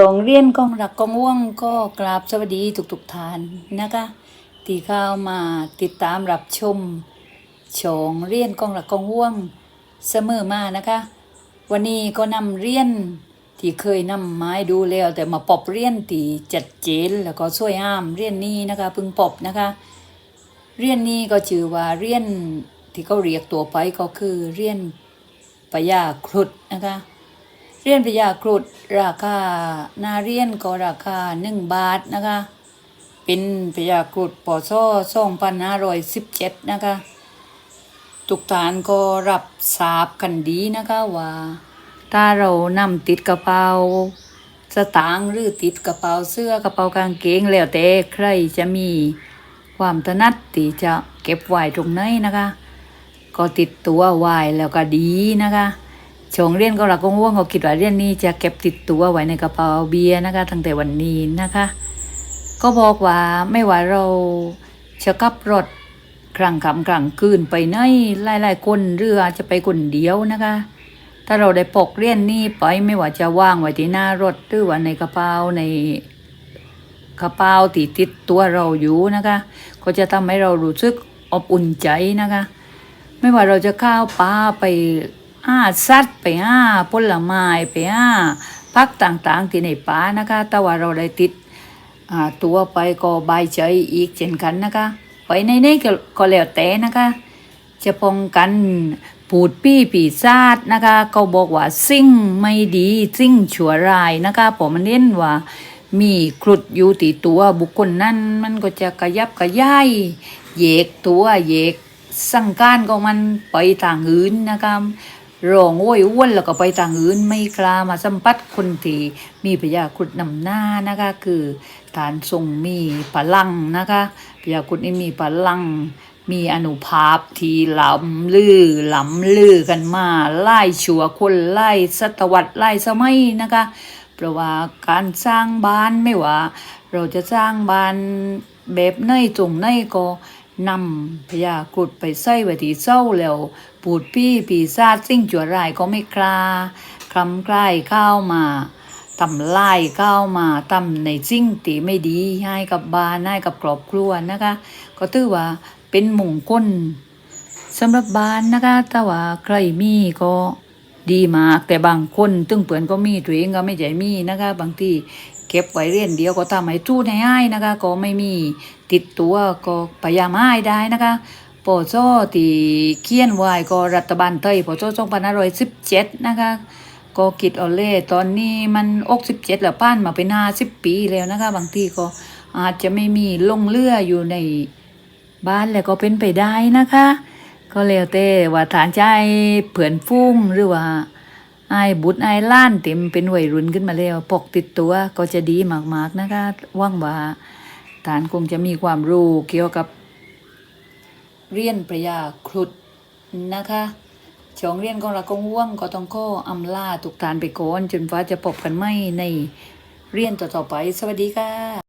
ชงเรียนกองรักกองว่วงก็กราบสวัสดีทุกๆทท่านนะคะที่เข้ามาติดตามรับชมชงเรียนกองรักกองว่วงเสมอมานะคะ วันนี้ก็นำเรียนที่เคยนำไม้ดูแล้ว แต่มาปอบเรียนที่จัดเจนแล้วก็ช่วยห้ามเรียนนี้นะคะพึ่งปอบนะคะ เรียนนี้ก็ชื่อว่าเรียนที่เขาเรียกตัวไปก็คือเรียนปยาครุฑนะคะ เรียนปยาครุฑราคานาเรียนก็ราคาหนึ่งบาทนะคะ เป็นปยาครุฑปศสองพันห้าร้อยสิบเจ็ดนะคะทุกฐานก็รับทราบกันดีนะคะว่า ถ้าเรานำติดกระเป๋าสตางค์หรือติดกระเป๋าเสื้อกระเป๋ากางเกงแล้วแต่ใครจะมีความถนัดที่จะเก็บไว้ตรงไหนนะคะ ก็ติดตัวไว้แล้วก็ดีนะคะ ชงเรียนก็หลักก็ง่วงก็คิดว่าเรียนนี้จะเก็บติดตัวไว้ในกระเป๋าเบียร์นะคะ ตั้งแต่วันนี้นะคะ ก็บอกว่าไม่ว่าเราจะขับรถครั้งคำครั้งคืนไปไหนหลายๆคนเรือจะไปคนเดียวนะคะ ถ้าเราได้ปกเรียนนี่ไปไม่ว่าจะว่างไว้ที่หน้ารถหรือว่าในกระเป๋าในกระเป๋าติดติดตัวเราอยู่นะคะ ก็จะทำให้เรารู้สึกอบอุ่นใจนะคะ ไม่ว่าเราจะข้าวปลาไป ห้าสัตว์ไปห้าผลไม้ไปห้าพักต่างๆที่ในป่านะคะแต่ว่าเราได้ติดตัวไปก็บายใจอีกเช่นกันนะคะ ไปในนี้ก็แล้วแต่นะคะ จะป้องกันปูดปี้ปีศาจนะคะเขาบอกว่าสิ่งไม่ดีสิ่งชั่วร้ายนะคะผมมันเน้นว่า มีครุฑอยู่ตีตัวบุคคลนั้นมันก็จะกระยับกระย่ายเยกตัวเยกสั่งการของมันไปต่างอื่นนะคะ ร้องโวยอ้วนแล้วก็ไปต่างอื่นไม่กล้ามาสัมผัสคนที่มีพยาครุฑนำหน้านะคะคือฐานทรงมีพลังนะคะพยาครุฑนี่มีพลัง มีอนุภาพที่ล้ำลือล้ำลือกันมาไล่ชัวคนไล่ศตวรรษไล่สมัยนะคะเพราะว่าการสร้างบ้านไม่ว่า เราจะสร้างบ้านแบบไหนตรงไหนก็ นำพญาครุดไปใส่ไว้ที่เศร้าแล้ว ปูดพี่ปีศาจสิ่งชั่วร้ายก็ไม่กล้าคลำใกล้เข้ามาทำลายเข้ามาทำในสิ่งที่ไม่ดีให้กับบ้านให้กับครอบครัวนะคะ ก็ถือว่าเป็นมงคลสำหรับบ้านนะคะแต่ว่าใครมีก็ดีมากแต่บางคนตึงเปือนก็มีตัวเองก็ไม่ใจมีนะคะ บางที ก็บไว้เรียนเดียวก็ทำให้ทูดให้ให้นะคะ ก็ไม่มีติดตัวก็พยายามให้ได้นะคะปอโซที่เขียนไว้ก็รัฐบาลไทยปอโซสองพันห้าร้อยสิบเจ็ดนะคะก็คิดเอาเล่ตอนนี้มันอกสิบเจ็ดแล้วป้านมาเป็นห้าสิบปีแล้วนะคะ บางทีก็อาจจะไม่มีลงเรืออยู่ในบ้านแล้วก็เป็นไปได้นะคะ ก็แล้วแต่ว่าฐานใจเผื่อนฟุ้งหรือว่า ไอ้ายบุตรไอ้ายล้านเต็มเป็นวัยรุ่นขึ้นมาแล้วปกติดตัวก็จะดีมากๆนะคะว่างว่าฐานคงจะมีความรู้เกี่ยวกับ เรียนประยาครุฑนะคะช่องเรียนของเราก็ห่วงก็ต้องข้ออำลาทุกฐานไปก่อนจนฟ้าจะพบกันไม่ในเรียนต่อๆไป สวัสดีค่ะ